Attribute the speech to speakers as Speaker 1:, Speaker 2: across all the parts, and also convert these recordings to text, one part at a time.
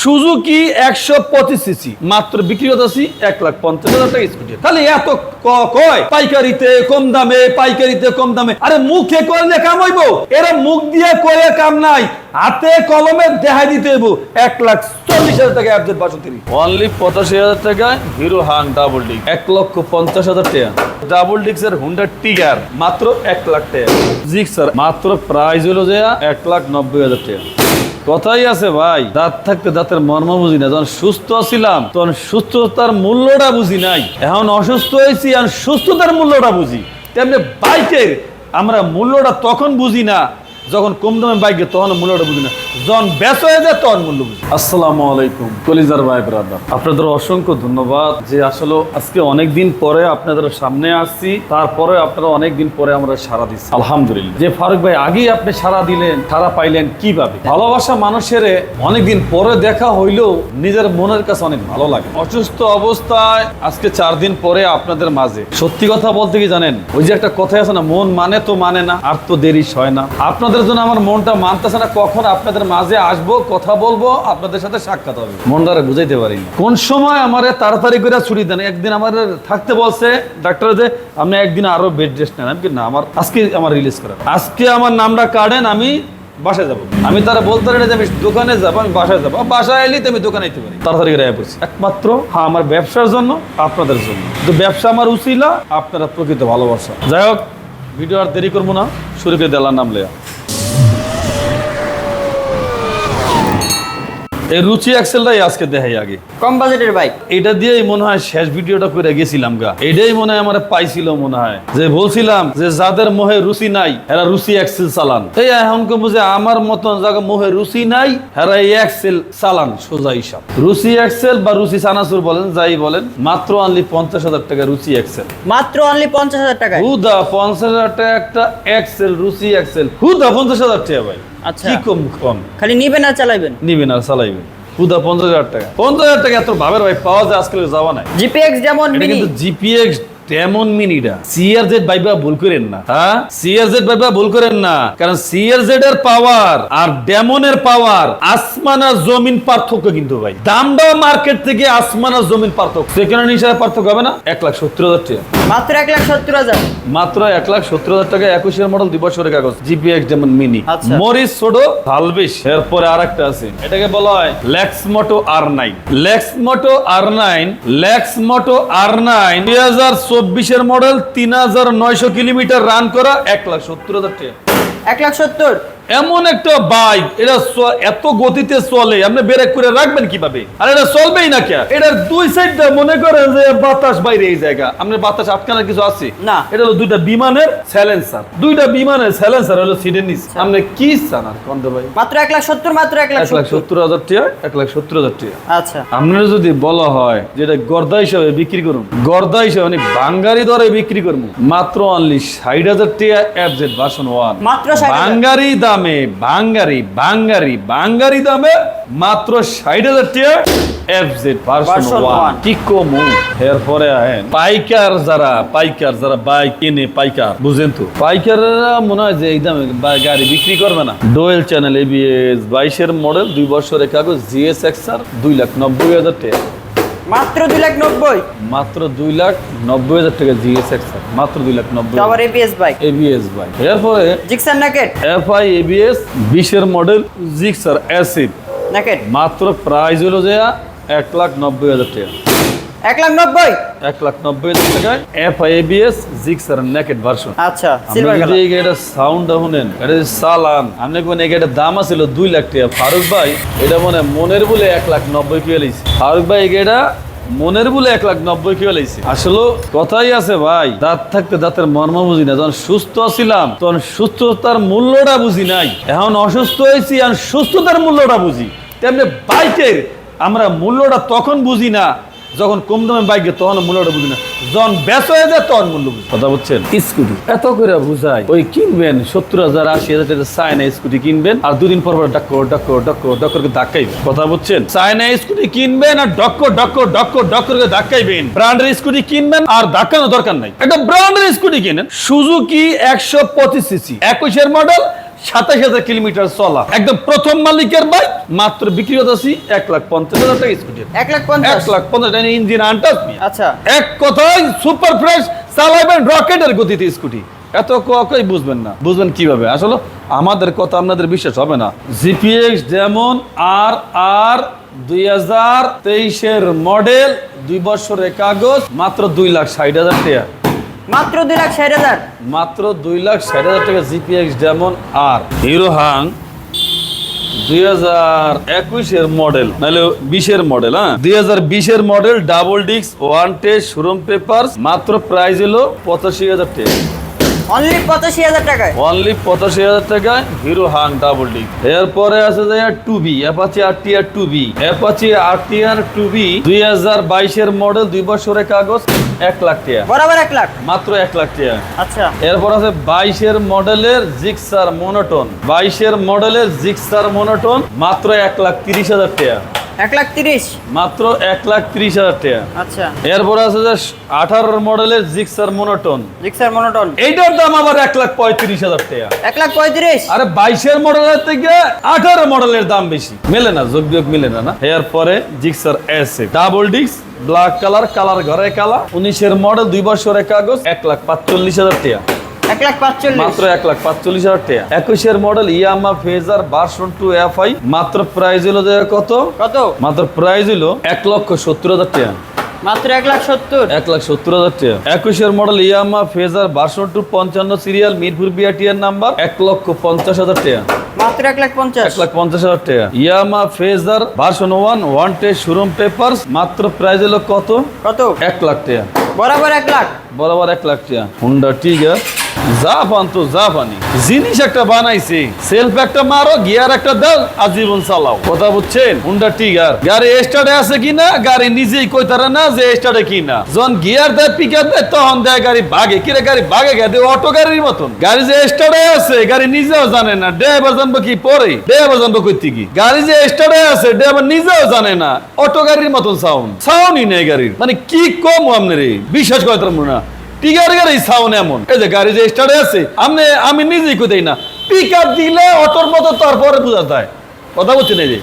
Speaker 1: Suzuki একশো মাত্র বিক্রি এক লাখ পঞ্চাশ হাজার টাকা স্কুটি। তাহলে এত পাইকারিতে কম দামে, পাইকারিতে কম দামে। আরে মুখে করলে কাম হইব। এরা মুখ দিয়ে করে কাম নাই। হাতে কলমে দেখাই দিতে হইব। এক লাখ চল্লিশ হাজার টাকা অ্যাবজেট বাষট্টি অনলি পঁচাশি হাজার টাকায় হিরো হাং ডাবল ডিক এক লক্ষ পঞ্চাশ হাজার টাকা। ডাবল ডিক্সের হুন্ডা টিগার মাত্র এক লাখ টাকা। জিক্সার মাত্র প্রাইস হলো যে এক লাখ নব্বই হাজার টাকা। কথাই আছে ভাই, দাঁত থাকতে দাঁতের মর্ম বুঝি না। যখন সুস্থ ছিলাম, তখন সুস্থতার মূল্যটা বুঝি নাই। এখন অসুস্থ হয়েছি আর সুস্থতার মূল্যটা বুঝি। তেমনি বাইকের আমরা মূল্যটা তখন বুঝি না। যখন কম দামে বাইকে তখন মূল্যটা বুঝি না। যখন ব্যস হয়ে যায়, তখন মূল্য বুঝি আসসালামু আলাইকুম, কলিজার ভাই ব্রাদার আপনাদের অসংখ্য ধন্যবাদ যে আসলে আজকে অনেক দিন পরে আপনাদের সামনে আসছি, তারপরে আপনারা অনেক দিন পরে আমরা সারা দিচ্ছি। আলহামদুলিল্লাহ। যে ফারুক ভাই আগেই আপনি সারা দিলেন সারা পাইলেন কীভাবে? ভালোবাসা মানুষের অনেক দিন পরে দেখা হইলেও নিজের মনের কাছে অনেক ভালো লাগে। অসুস্থ অবস্থায় আজকে চার দিন পরে আপনাদের মাঝে। সত্যি কথা বলতে কি জানেন? ওই যে একটা কথা আছে না, মন মানে তো মানে না, আর তো দেরি হয় না। আপনাদের জন্য আমার মনটা মানতেছে না, কখন আপনাদের মাঝে আসব, কথা বলব, আপনাদের সাথে সাক্ষাৎ হবে। মনটারে বুঝাইতে পারিনি। কোন সময় আমার তাড়াতাড়ি করে ছুটি দেন? একদিন আমার থাকতে বলছে ডাক্তার যে, আপনি একদিন আরও বেড রেস্ট নেন। আমি না, আমার আজকে আমার রিলিজ করেন। আজকে আমার নামটা কাটেন, আমি বাসায় যাব। আমি তারা বলতে পারি না যে, আমি দোকানে যাব, আমি বাসায় যাব। বাসায় এলি তো আমি দোকানে যেতে পারি। তাড়াতাড়ি করে পড়ছি। একমাত্র হ্যাঁ আমার ব্যবসার জন্য, আপনাদের জন্য। তো ব্যবসা আমার উচিলা, আপনারা প্রকৃত ভালোবাসা। যাই হোক, ভিডিও আর দেরি করব না শুরু করে দেলার নাম লেয়া এই রুচি এক্সেলটাই আজকে দেখাই আগে।
Speaker 2: কম বাজেটের বাইক।
Speaker 1: এটা দিয়েই মনে হয় শেষ ভিডিওটা করে গেছিলাম গা। এটাই মনে হয় আমার পাইছিল মনে হয়। যে বলছিলাম যে যাদের মোহে রুচি নাই এরা রুচি এক্সেল চালান। এই এখন কম যে আমার মতন জায়গা মোহে রুচি নাই এরা এই এক্সেল চালান সোজা হিসাব। রুচি এক্সেল বা রুচি সানাসুর বলেন যাই বলেন মাত্র আনলি পঞ্চাশ হাজার টাকা রুচি এক্সেল
Speaker 2: মাত্র অনলি পঞ্চাশ হাজার টাকায়?
Speaker 1: হুদা পঞ্চাশ হাজার টাকা একটা এক্সেল রুচি এক্সেল হুদা পঞ্চাশ হাজার টাকা ভাই।
Speaker 2: আচ্ছা।
Speaker 1: কি কম কম?
Speaker 2: খালি নিবেন আর চালাইবেন?
Speaker 1: নিবেন আর চালাইবেন পুদা পঞ্চাশ হাজার টাকা। পঞ্চাশ হাজার টাকা এত ভাবের ভাই পাওয়া যায় আজকাল যাওয়া নাই।
Speaker 2: জিপিএক্স যেমন
Speaker 1: কিন্তু জিপিএক্স তেমন মিনিটা সিআরজেড বাইবা ভুল করেন না। হ্যাঁ? সিআরজেড বাইবা ভুল করেন না। কারণ সিআরজেড এর পাওয়ার আর ডেমনের পাওয়ার আসমান আর জমিন পার্থক্য কিন্তু ভাই। দামটাও মার্কেট থেকে আসমান আর জমিন পার্থক্য। সেকেন্ড হিসাবে পার্থক্য হবে না? এক লাখ সত্তর হাজার টাকা।
Speaker 2: মাত্র এক লাখ সত্তর হাজার।
Speaker 1: মাত্র এক লাখ সত্তর হাজার টাকা একুশের মডেল দুই বছরের কাগজ। জিপিএক্স যেমন মিনি। মরিস ছোট ভালবিশ এরপরে আর একটা আছে। এটাকে বলা হয় Lexmoto R nine Lexmoto R nine Lexmoto R nine দুই হাজার চব্বিশের মডেল তিন হাজার নয়শো কিলোমিটার রান করা এক লাখ সত্তর হাজার টাকা।
Speaker 2: এক লাখ সত্তর।
Speaker 1: এমন একটা বাইক এটা এত গতিতে চলে আপনি ব্রেক করে রাখবেন কীভাবে? আর এটা চলবেই না কে? এটার দুই সাইডটা মনে করেন যে বাতাস বাইরে এই জায়গা। আপনার বাতাস আটকানোর কিছু আছে?
Speaker 2: না।
Speaker 1: এটা হলো দুইটা বিমানের স্যালেন্সার দুইটা বিমানের স্যালেন্সার হলো সিডেন নিচ। আপনি কি চান আর কন্দ ভাই?
Speaker 2: মাত্র এক লাখ সত্তর মাত্র এক লাখ
Speaker 1: লাখ
Speaker 2: সত্তর।
Speaker 1: হাজার টাকা এক লাখ সত্তর হাজার টাকা।
Speaker 2: আচ্ছা।
Speaker 1: আপনার যদি বলা হয় যেটা গর্দা হিসাবে বিক্রি করুন গর্দা হিসাবে মানে বাঙ্গারি দরে বিক্রি করব। মাত্র অনলি ষাট হাজার টাকা অ্যাপজেট ভার্সন ওয়ান
Speaker 2: মাত্র 60,000
Speaker 1: বাঙ্গারি দামে বাঙ্গারি বাঙ্গারি বাঙ্গারি দামে মাত্র ষাট হাজার টাকা। FZ version one
Speaker 2: one।
Speaker 1: কি এরপরে আহেন পাইকার যারা পাইকার যারা বাইক কিনে পাইকার বুঝেন তো? পাইকাররা মনে হয় যে এই দামে গাড়ি বিক্রি করবে না। ডোয়েল চ্যানেল এবিএস বাইশের মডেল দুই বছরের কাগজ জিএস এক্সার দুই লাখ নব্বই হাজার টাকা।
Speaker 2: মাত্র দুই লাখ নব্বই।
Speaker 1: মাত্র দুই লাখ নব্বই হাজার টাকা জিএস এক্সার মাত্র দুই লাখ নব্বই
Speaker 2: আবার এবিএস বাইক
Speaker 1: এবিএস বাইক এরপরে
Speaker 2: জিক্সার নাকেট
Speaker 1: এফআই এবিএস বিশের মডেল জিক্সার অ্যাসিড
Speaker 2: নাকেট
Speaker 1: মাত্র প্রাইস হলো যে এক লাখ নব্বই হাজার টাকা।
Speaker 2: এক লাখ নব্বই?
Speaker 1: এক লাখ নব্বই হাজার টাকায় FI ABS Gixxer naked version
Speaker 2: আচ্ছা সিলভার কালার
Speaker 1: এই গাড়িটার সাউন্ড শুনেন এটা যে আপনি কোন এই গাড়িটার দাম আছিল দুই লাখ টাকা। ফারুক ভাই এটা মনে মনের বলে এক লাখ নব্বই কিলো লাইছে। ফারুক ভাই এই গাড়িটা মনের বলে এক লাখ নব্বই কিলো লাইছে। আসলে কথাই আছে ভাই দাঁত থাকতে দাঁতের মর্ম বুঝি না। যখন সুস্থ ছিলাম তখন সুস্থতার মূল্যটা বুঝি নাই। এখন অসুস্থ হয়েছি আর সুস্থতার মূল্যটা বুঝি। তেমনি বাইকের আমরা মূল্যটা তখন বুঝি না। যখন কম দামে বাইক তখন মূল্যটা বুঝি না। যখন বেচ হয়ে যায় তখন মূল্য বুঝি কথা বলছেন? স্কুটি। এত করে বুঝাই। ওই কিনবেন সত্তর হাজার আশি হাজার টাকা চায়না স্কুটি কিনবেন আর দুদিন পর পর ডক্কর ডক্কর ডক্কর ডক্কর করে ধাক্কাইবেন কথা বলছেন? চায়না স্কুটি কিনবেন আর ডক্কর ডক্কর ডক্কর ডক্কর করে ধাক্কাইবেন ব্র্যান্ডের স্কুটি কিনবেন আর ধাক্কানো দরকার নাই। একটা ব্র্যান্ডের স্কুটি কিনেন। সুজুকি একশো পঁচিশ সিসি একুশের মডেল সাতাশ হাজার কিলোমিটার চলা। একদম প্রথম মালিকের বাইক মাত্র বিক্রি হতেছি এক লাখ পঞ্চাশ হাজার টাকা স্কুটি
Speaker 2: এক লাখ পঞ্চাশ?
Speaker 1: এক লাখ পঞ্চাশ ইঞ্জিন আনটাস
Speaker 2: আচ্ছা।
Speaker 1: এক কথায় সুপার ফ্রেশ চালাইবেন রকেটের গতিতে স্কুটি এত কই বুঝবেন না। বুঝবেন কীভাবে? আসলে আমাদের কথা আপনাদের বিশ্বাস হবে না। জিপিএক্স যেমন আর আর দুই হাজার তেইশের মডেল দুই বছরের কাগজ মাত্র দুই লাখ ষাট হাজার টাকা।
Speaker 2: মাত্র দুই লাখ ষাট হাজার।
Speaker 1: মাত্র দুই লাখ ষাট হাজার টাকা জিপিএক্স ডেমন আর হিরো হাং দুই হাজার একুশের মডেল, নাহলে বিশের মডেল হ্যাঁ? দুই হাজার বিশের model, double disc, one test showroom paper মাত্র প্রাইস হলো পঁচাশি হাজার টাকা।
Speaker 2: অনলি পঁচাশি হাজার টাকায়।
Speaker 1: অনলি পঁচাশি হাজার টাকায় হিরো হাং ডাবল ডিস্ক এরপরে আছে যে two B Apache R T R two B Apache R T R two B দুই হাজার বাইশের মডেল দুই বছরের কাগজ এক লাখ টাকা।
Speaker 2: বরাবর এক লাখ।
Speaker 1: মাত্র এক লাখ টাকা।
Speaker 2: আচ্ছা।
Speaker 1: এরপর আছে বাইশের মডেলের জিক্সার মোনোটন বাইশের মডেলের জিক্সার মোনোটন মাত্র এক লাখ তিরিশ হাজার টাকা।
Speaker 2: এক লাখ তিরিশ।
Speaker 1: মাত্র এক লাখ তিরিশ হাজার টাকা।
Speaker 2: আচ্ছা।
Speaker 1: এরপর আছে যে আঠারোর মডেলের জিক্সার মোনোটন।
Speaker 2: রিক্সার মনোটন।
Speaker 1: এইটার দাম আবার এক লাখ পঁয়ত্রিশ হাজার টাকা।
Speaker 2: এক লাখ পঁয়ত্রিশ।
Speaker 1: আরে বাইশের মডেলের থেকে আঠারো মডেলের দাম বেশি। মেলে না যোগ বিয়োগ মিলে না না? এরপরে Gixxer S double disc black colour colour ঘরে কালা উনিশের মডেল দুই বছরের কাগজ এক লাখ পাঁচচল্লিশ হাজার টাকা।
Speaker 2: এক লাখ পাঁচচল্লিশ।
Speaker 1: মাত্র এক লাখ পাঁচচল্লিশ হাজার টাকা। একুশের model Yamaha Fazer version two F I মাত্র প্রাইস হলো কত?
Speaker 2: কত?
Speaker 1: মাত্র প্রাইস হলো এক লক্ষ সত্তর হাজার টাকা।
Speaker 2: মাত্র এক লাখ সত্তর।
Speaker 1: এক লাখ সত্তর হাজার টাকা। একুশের model Yamaha Fazer version two পঞ্চান্ন সিরিয়াল মিরপুর বিআরটিআর নাম্বার এক লক্ষ পঞ্চাশ হাজার টাকা।
Speaker 2: মাত্র এক লাখ পঞ্চাশ।
Speaker 1: এক লাখ পঞ্চাশ হাজার টাকা। Yamaha Fazer version one showroom paper মাত্র প্রাইস হলো কত?
Speaker 2: কত?
Speaker 1: এক লাখ টাকা।
Speaker 2: বরাবর এক লাখ।
Speaker 1: বরাবর এক লাখ টাকা। Honda Trigger. যা পান তো যা জিনিস একটা বানাইছে সেলফ একটা মারো, গিয়ার একটা দাও, আজীবন চালাও। কথা বুঝছেন? হুন্ডা টিগার গাড়ি স্টার্টে আছে কিনা? গাড়ি নিজেই কইতারে না যে স্টার্টে কিনা। যখন গিয়ার দেয় পিকার দেয়, তখন দেয় গাড়ি ভাগে কিরে গাড়ি ভাগে গেছে? অটো গাড়ির মতন। গাড়ি যে স্টার্টে আছে, গাড়ি নিজেও জানে না। ড্রাইভার জানব কি পরে? ড্রাইভার জানব কইতে কি? গাড়ি যে স্টার্টে আছে, ড্রাইভার নিজেও জানে না। অটো গাড়ির মতন সাউন্ড সাউন্ডই নেই গাড়ির। মানে কি কম আপনার বিশ্বাস করতে পারব না। টিগার গাড়ি সাউন্ড এমন। এই যে গাড়ি যে স্টার্টে আছে, আমি আমি নিজেই কোথায় না। পিক আপ দিলে অটোর মতো তারপরে বোঝা যায়। কথা বলছি না যে।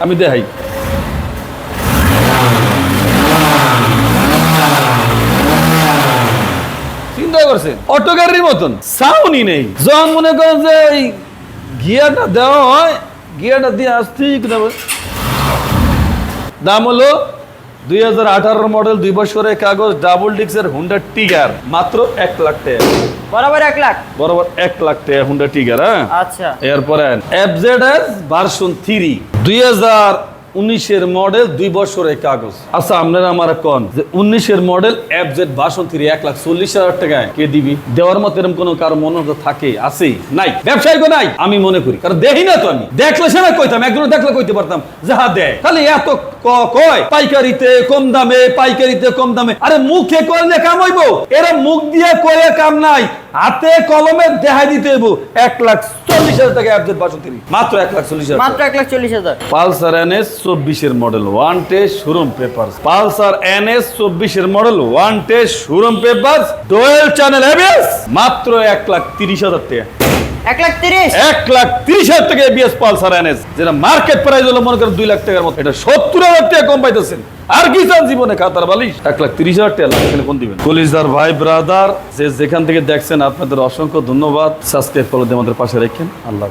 Speaker 1: আমি দেখাই। চিন্তা করছেন? অটো গাড়ির মতন। সাউন্ডই নেই। যখন মনে করেন যে এই গিয়ারটা দেওয়া হয়, গিয়ারটা দিয়ে আসতে দাম হলো? দুই হাজার আঠারো মডেল দুই বছরের কাগজ ডাবল ডিক্সের হুন্ডা টিগার মাত্র এক লাখ টাকা।
Speaker 2: বরাবর এক লাখ?
Speaker 1: বরাবর এক লাখ টাকা হুন্ডা টিগার হ্যাঁ?
Speaker 2: আচ্ছা।
Speaker 1: এরপরে এফজেড এস ভার্সন থ্রি দুই হাজার উনিশের মডেল দুই বছরের কাগজ। আচ্ছা আপনারা আমার কন? যে উনিশের মডেল এফজেড ভার্সন থ্রি এক লাখ চল্লিশ হাজার টাকায় কে দিবি দেওয়ার মতো এরকম কোনো কারও মনে থাকে আছে নাই। ব্যবসায়িক নাই, আমি মনে করি। কারণ দেখি না তো আমি। দেখলে সে না কইতাম একজন দেখলে কইতে পারতাম, যাহা দেয়। খালি এত কয়, পাইকারিতে কম দামে, পাইকারিতে কম দামে। আরে মুখে করলে কাম হইব? এরা মুখ দিয়ে করে কাম নাই। হাতে কলমে দেখাই দিতে হইব। এক লাখ চল্লিশ হাজার টাকা অ্যাপজেট বাসন তিনি। মাত্র এক লাখ চল্লিশ হাজার।
Speaker 2: মাত্র এক লাখ চল্লিশ হাজার।
Speaker 1: পালসার এনএস চব্বিশের model one test showroom paper Pulsar NS চব্বিশের model one test showroom paper dual channel ABS মাত্র এক লাখ তিরিশ হাজার টাকা। মার্কেট প্রাইস মনে করেন দুই লাখ টাকার মতো। এটা সত্তর হাজার টাকা কম পাইতেছেন। আর জীবনে? বালিশ। এক লাখ হাজার টাকা কোন ভাই ব্রাদার যেখান থেকে দেখছেন, আপনাদের অসংখ্য ধন্যবাদ। সাবস্ক্রাইব করে আমাদের পাশে রেখেন। আল্লাহ